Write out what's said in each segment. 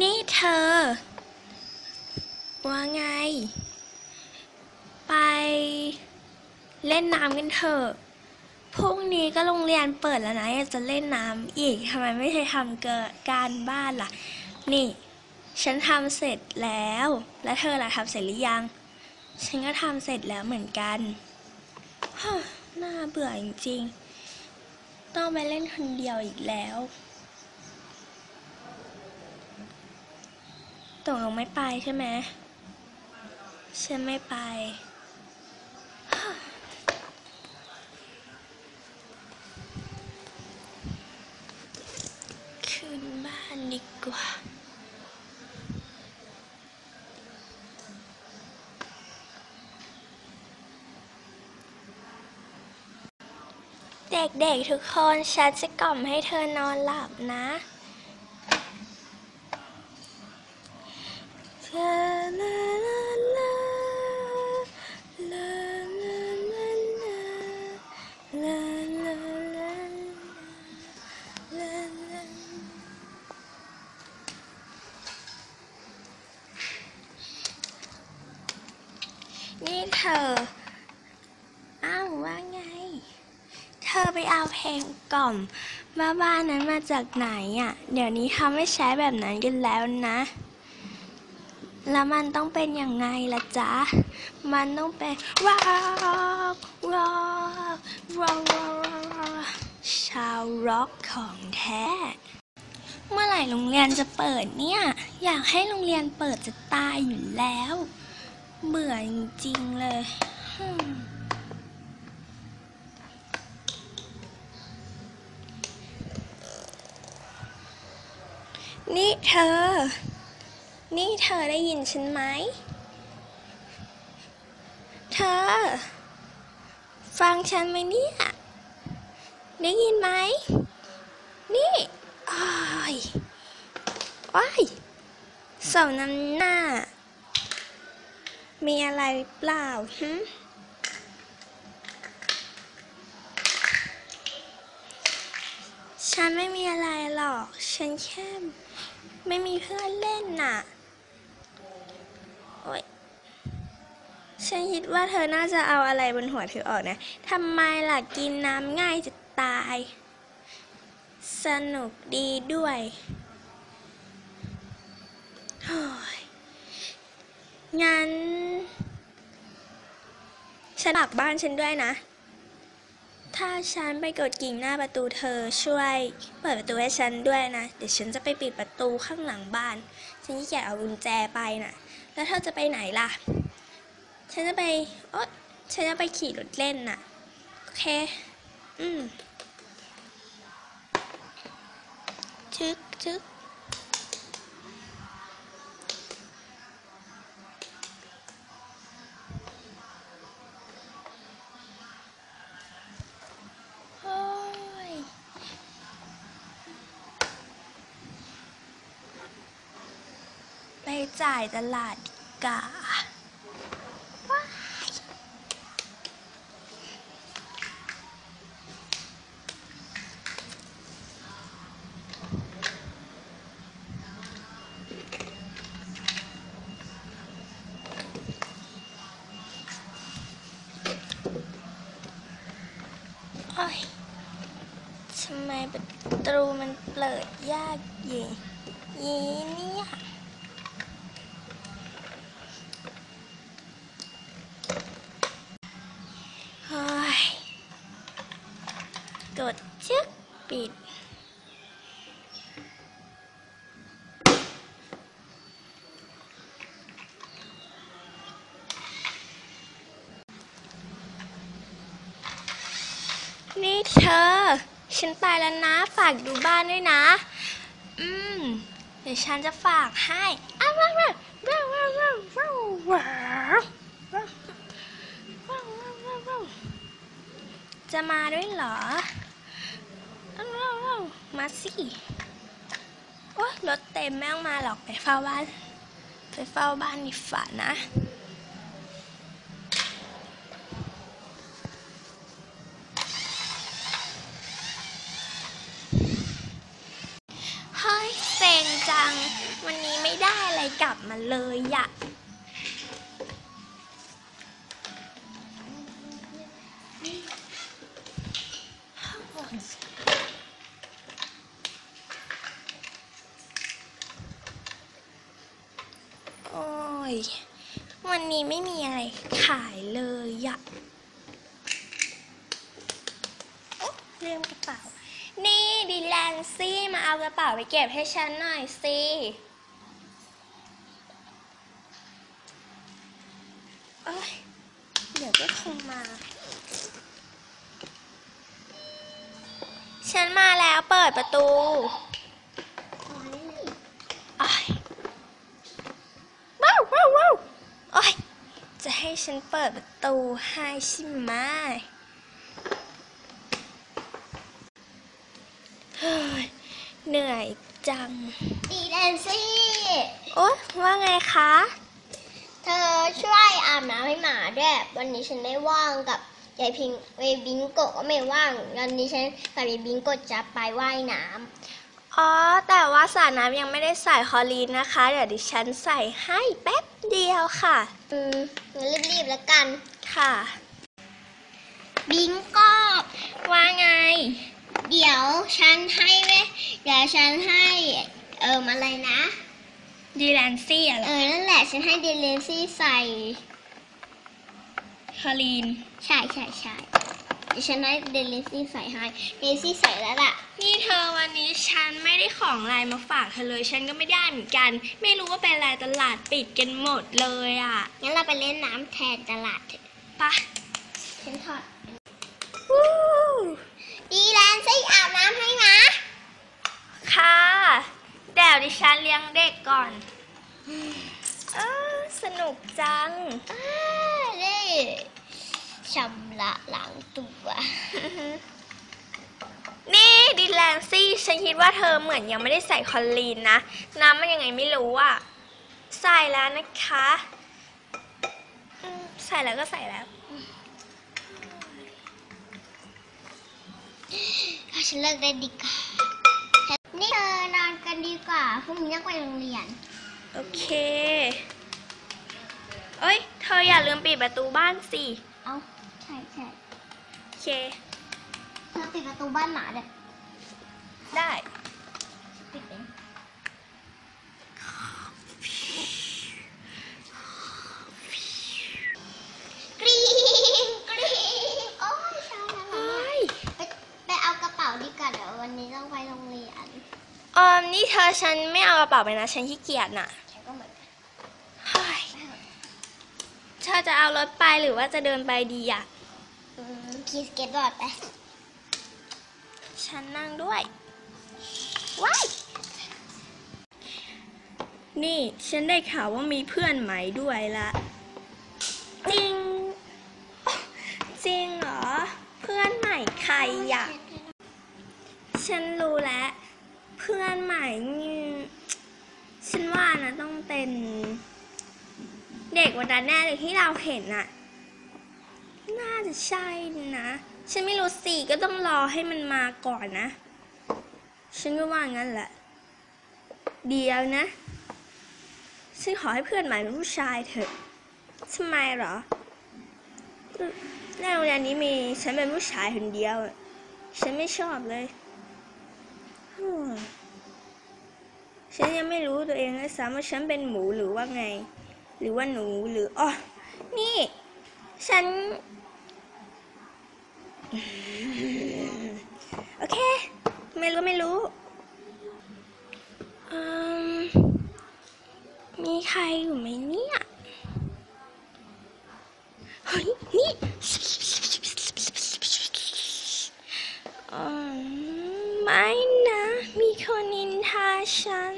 นี่เธอ ว่าไง ไปเล่นน้ำกันเถอะพรุ่งนี้ก็โรงเรียนเปิดแล้วนะอยากจะเล่นน้ำอีกทำไมไม่ใช่ทำเกิดการบ้านล่ะ นี่ ฉันทำเสร็จแล้ว แล้วเธอล่ะทำเสร็จหรือยัง ฉันก็ทำเสร็จแล้วเหมือนกันฮ่าน่าเบื่อจริงๆ ต้องไปเล่นคนเดียวอีกแล้ว ตกลงไม่ไปใช่ไหมฉันไม่ไป คืนบ้านดีกว่าเด็กๆทุกคนฉันจะกล่อมให้เธอนอนหลับนะ นี่เธอ อ้าวว่าไง เธอไปเอาเพลงกล่อมบ้าบ้านนั้นมาจากไหนอะ เดี๋ยวนี้เขาไม่ใช้แบบนั้นกันแล้วนะ แล้วมันต้องเป็นยังไงล่ะจ๊ะ มันต้องเป็นร็อกร็อกร็อกร็อกชาวร็อกของแท้ เมื่อไหร่โรงเรียนจะเปิดเนี่ย อยากให้โรงเรียนเปิดจะตายอยู่แล้ว เบื่อจริงๆเลย นี่เธอ นี่เธอได้ยินฉันไหม เธอ ฟังฉันไหมเนี่ย ได้ยินไหม นี่อ้ายว้ายสาน้ำหน้า มีอะไรเปล่าหึฉันไม่มีอะไรหรอก ฉันแค่ไม่มีเพื่อนเล่นน่ะ โอ๊ยฉันคิดว่าเธอน่าจะเอาอะไรบนหัวเธอออกนะทำไมล่ะกินน้ำง่ายจะตาย สนุกดีด้วยโอ้ยงั้น ฉันฝากบ้านฉันด้วยนะ ถ้าฉันไปกดกิ่งหน้าประตูเธอช่วย เปิดประตูให้ฉันด้วยนะ เดี๋ยวฉันจะไปปิดประตูข้างหลังบ้าน ฉันขี้เกียจเอากุญแจไปน่ะ แล้วเธอจะไปไหนล่ะ ฉันจะไปโอ๊ยฉันจะไปขี่รถเล่นน่ะ โอเค อืมชึกชึก จ่ายตลาดดีกว่าทำไมประตูมันเปิดยากอย่างนี้เนี่ย ฉันไปแล้วนะ ฝากดูบ้านด้วยนะ อืม เดี๋ยวฉันจะฝากให้อ้าวว้าวว้าวว้าวว้าวว้าวจะมาด้วยเหรอ มาสิ โอ๊ยรถเต็มแม่งมาหรอกไปเฝ้าบ้าน ไปเฝ้าบ้านนี่ฝันนะ มาเลยอะโอ้ย วันนี้ไม่มีอะไรขายเลยอะโอ๊ะลืมกระเป๋า นี่ดีแลนซี่มาเอากระเป๋าไปเก็บให้ฉันหน่อยสิ เอ้ย เดี๋ยวก็คงมา ฉันมาแล้วเปิดประตูอ้ายว้าวว้าวว้าวโอ้ยจะให้ฉันเปิดประตูให้ใช่ไหมเฮ้ยเหนื่อยจัง ดีแลนซี่ โอ๊ยว่าไงคะ เธอช่วยอาบน้ำให้หมาด้วยวันนี้ฉันไม่ว่างกับยายพิงยายบิงโกะก็ไม่ว่างวันนี้ฉันกับยายบิงโกะจะไปว่ายน้อ๋อ แต่ว่าสระน้ำยังไม่ได้ใส่คลอรีนนะคะ เดี๋ยวดิฉันใส่ให้แป๊บเดียวค่ะำอืมงั้นรีบๆแล้วกันค่ะ บิงโกะว่าไง เดี๋ยวฉันให้เว้ยเดี๋ยวฉันให้ เอิมอะไรนะ ดีแลนซี่อะเออนั่นแหละฉันให้เดลเลนซี่ใส่คลอรีน ใช่ใช่ใช่เดี๋ยวฉันให้เดลเลนซี่ใส่ให้เดลเลนซี่ใส่แล้วล่ะ นี่เธอวันนี้ฉันไม่ได้ของอะไรมาฝากเธอเลย ฉันก็ไม่ได้เหมือนกัน ไม่รู้ว่าเป็นอะไรตลาดปิดกันหมดเลยอะงั้นเราไปเล่นน้ำแทนตลาดเถอะไปะฉันถอดวู้ดีแลนซี่อาบน้ำให้นะ ค่ะ เดี๋ยวดิฉันเลี้ยงเด็กก่อนเออสนุกจังอ้าได้ชำระล้างตัว นี่ดิแลนซี่ ฉันคิดว่าเธอเหมือนยังไม่ได้ใส่คอลลีนนะ น้ำมันยังไงไม่รู้อะ ใส่แล้วนะคะอืมใส่แล้วก็ใส่แล้วฉันเลิกได้ดีกว่า นี่เธอนอนกันดีกว่าพรุ่งนี้ต้องไปโรงเรียน โอเค เอ้ย เธออย่าลืมปิดประตูบ้านสิ เอ้าใช่ใช่โอเค เธอปิดประตูบ้านหมาเด็กได้ ปิดเองกรี๊งกรี๊งโอ้ยเช้าแล้วเอ้ยไปไปเอากระเป๋าดีกว่าเดี๋ยววันนี้ต้องไปโรงเรียน เออนี่เธอฉันไม่เอากระเป๋าไปนะ ฉันขี้เกียจน่ะฉันก็เหมือนกันเฮ้ยเธอจะเอารถไปหรือว่าจะเดินไปดีอะ อืมขี่สเก็ตบอร์ดไปฉันนั่งด้วย ว้าย นี่ฉันได้ข่าวว่ามีเพื่อนใหม่ด้วยละจริง จริงเหรอ เพื่อนใหม่ใครอะฉันรู้แล้ว เพื่อนใหม่นี่ฉันว่านะต้องเป็นเด็กวันนั้นแน่เลยที่เราเห็นน่ะ น่าจะใช่นะ ฉันไม่รู้สิก็ต้องรอให้มันมาก่อนนะ ฉันก็ว่างั้นแหละ เดียวนะ ฉันขอให้เพื่อนใหม่เป็นผู้ชายเถอะทำไมเหรอในโรงเรียนนี้มีฉันเป็นผู้ชายคนเดียว ฉันไม่ชอบเลย ฉันยังไม่รู้ตัวเองเลยซ้ำว่าฉันเป็นหมูหรือว่าไง หรือว่าหนูหรืออ๋อนี่ ฉัน โอเค ไม่รู้ไม่รู้อืมมีใครอยู่ไหมเนี่ยเฮ้ยนี่อืมไม่ ฉัน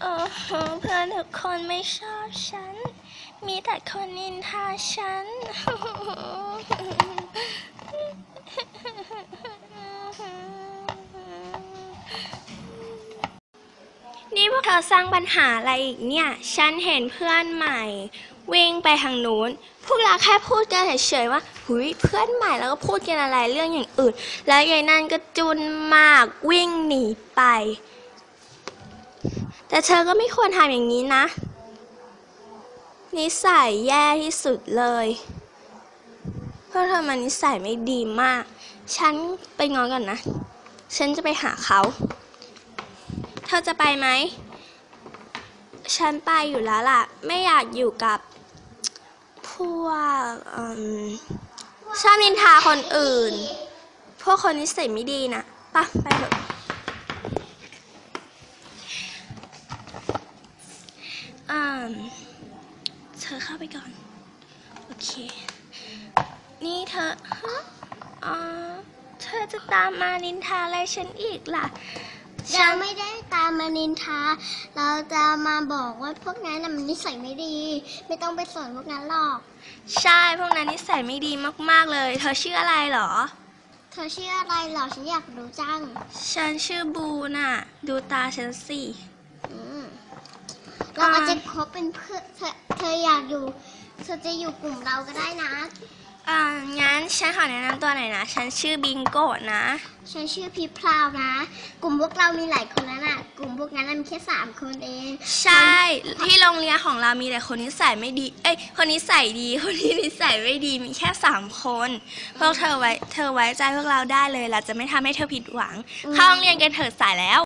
โอ้โหเพื่อนทุกคนไม่ชอบฉัน มีแต่คนนินทาฉัน นี่พวกเธอสร้างปัญหาอะไรอีกเนี่ย ฉันเห็นเพื่อนใหม่ วิ่งไปทางนู้น พวกเราแค่พูดกันเฉยๆว่าหุยเพื่อนใหม่แล้วก็พูดกันอะไรเรื่องอย่างอื่น แล้วยายนั่นก็จุนมากวิ่งหนีไป แต่เธอก็ไม่ควรทำอย่างนี้นะ นิสัยแย่ที่สุดเลย เพราะเธอมันนิสัยไม่ดีมาก ฉันไปงอนก่อนนะ ฉันจะไปหาเขา เธอจะไปไหมฉันไปอยู่แล้วล่ะ ไม่อยากอยู่กับ พวกอชอบนินทาคนอื่น พวกคนนิสัยไม่ดีนะปะไปเถอะเธอเข้าไปก่อน โอเค นี่เธอฮะอ๋อเธอจะตามมานินทาอะไรฉันอีกล่ะ เราไม่ได้ตามมานินทา เราจะมาบอกว่าพวกนั้นน่ะมันนิสัยไม่ดี ไม่ต้องไปสอนพวกนั้นหรอก ใช่พวกนั้นนิสัยไม่ดีมากๆเลย เธอชื่ออะไรเหรอ เธอชื่ออะไรเหรอฉันอยากรู้จัง ฉันชื่อบูน่ะ ดูตาฉันสิอืมเราอาจจะคบเป็นเพื่อนเธอเธออยากอยู่ เธอจะอยู่กลุ่มเราก็ได้นะ อ่า งั้นฉันขอแนะนำตัวหน่อยนะ ฉันชื่อบิงโกะนะ ฉันชื่อพีพราวนะ กลุ่มพวกเรามีหลายคนแล้วน่ะ กลุ่มพวกนั้นนะมีแค่สามคนเอง ใช่ ที่โรงเรียนของเรามีแต่คนนิสัยไม่ดี เอ้ย คนนิสัยดี คนที่นิสัยไม่ดีมีแค่สามคน พวกเธอไว้ เธอไว้ใจพวกเราได้เลย เราจะไม่ทำให้เธอผิดหวัง เข้าโรงเรียนกันเถิดสายแล้ว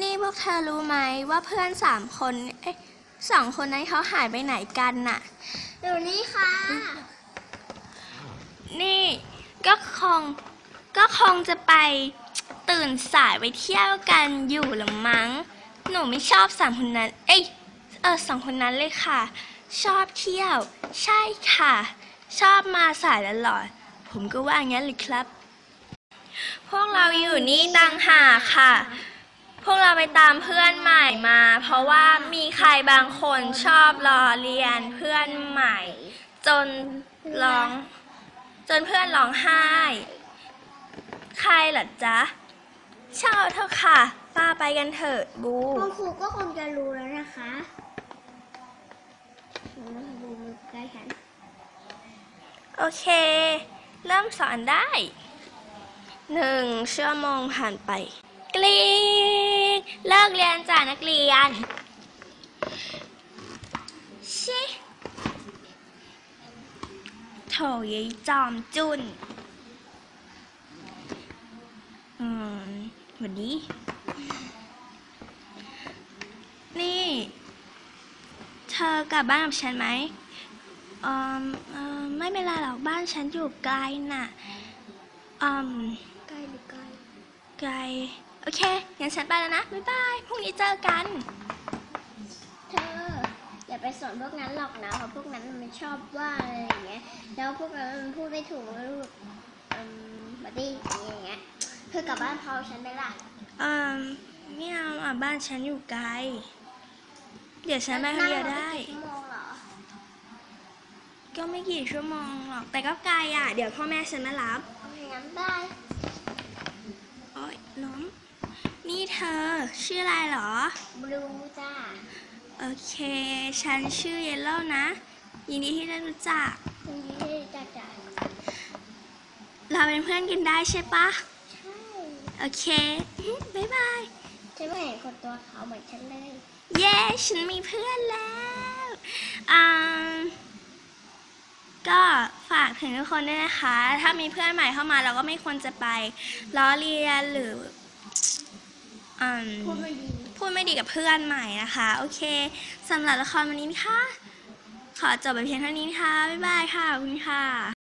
นี่พวกเธอรู้ไหมว่าเพื่อนสามคนเอ้ยสองคนนั้นเขาหายไปไหนกันน่ะเดี๋ยวนี้ค่ะ นี่ก็คงก็คงจะไปตื่นสายไปเที่ยวกันอยู่หรือมั้ง หนูไม่ชอบสามคนนั้น เอ้ยเออสองคนนั้นเลยค่ะ ชอบเที่ยว ใช่ค่ะ ชอบมาสายตลอด ผมก็ว่างั้นเลยครับ พวกเราอยู่นี่ต่างหากค่ะ พวกเราไปตามเพื่อนใหม่มา เพราะว่ามีใครบางคนชอบล้อเลียนเพื่อนใหม่ จนร้อง จนเพื่อนร้องไห้ ใครล่ะจ๊ะเช่าเถอะค่ะ ป้าไปกันเถิดบูคุณครูก็คงจะรู้แล้วนะคะอืมดูมือใกล้ฉันโอเค เริ่มสอนได้หนึ่งชั่วโมงผ่านไป กรี๊ด เลิกเรียนจ้านักเรียน ชิโถยายจอมจุนอืมหวันดีนี่ เธอกลับบ้านกับฉันไหมเอมเออไม่เป็นไรหรอกบ้านฉันอยู่ไกลน่ะอืมใกล้หรือไกลไกล โอเค งั้นฉันไปแล้วนะ บ๊ายบาย พรุ่งนี้เจอกัน เธอ อย่าไปสอนพวกนั้นหรอกนะ เพราะพวกนั้นมันชอบว่าอะไรอย่างเงี้ย แล้วพวกนั้นมันพูดไม่ถูกมันพูดอืมบัดดี้อย่างเงี้ย เธอกลับบ้านพอฉันไหมล่ะอืมไม่เอาอะบ้านฉันอยู่ไกล เดี๋ยวฉันไปคนเดียวได้ นั่งรถปกี่ชั่วโมงเหรอ ก็ไม่กี่ชั่วโมงหรอก แต่ก็ไกลอะ เดี๋ยวพ่อแม่ฉันมารับ โอเคงั้นบาย โอ๊ยล้ม นี่เธอ ชื่ออะไรเหรอบลูจ้า โอเค ฉันชื่อเยลโล่นะ ยินดีที่ได้รู้จักคุณยี่ให้จ้าจ้าเราเป็นเพื่อนกันได้ใช่ปะใช่โอเคบ๊ายบาย ฉันไม่เห็นคนตัวขาวเหมือนฉันเลย เย้ ฉันมีเพื่อนแล้วอ่าก็ฝากถึงทุกคนด้วยนะคะ ถ้ามีเพื่อนใหม่เข้ามาเราก็ไม่ควรจะไปล้อเลียนหรือ อืมพูดไม่ดีพูดไม่ดีกับเพื่อนใหม่นะคะ โอเคสำหรับละครวันนี้นะคะ ขอจบไปเพียงเท่านี้ค่ะบ๊ายบายค่ะขอบคุณค่ะ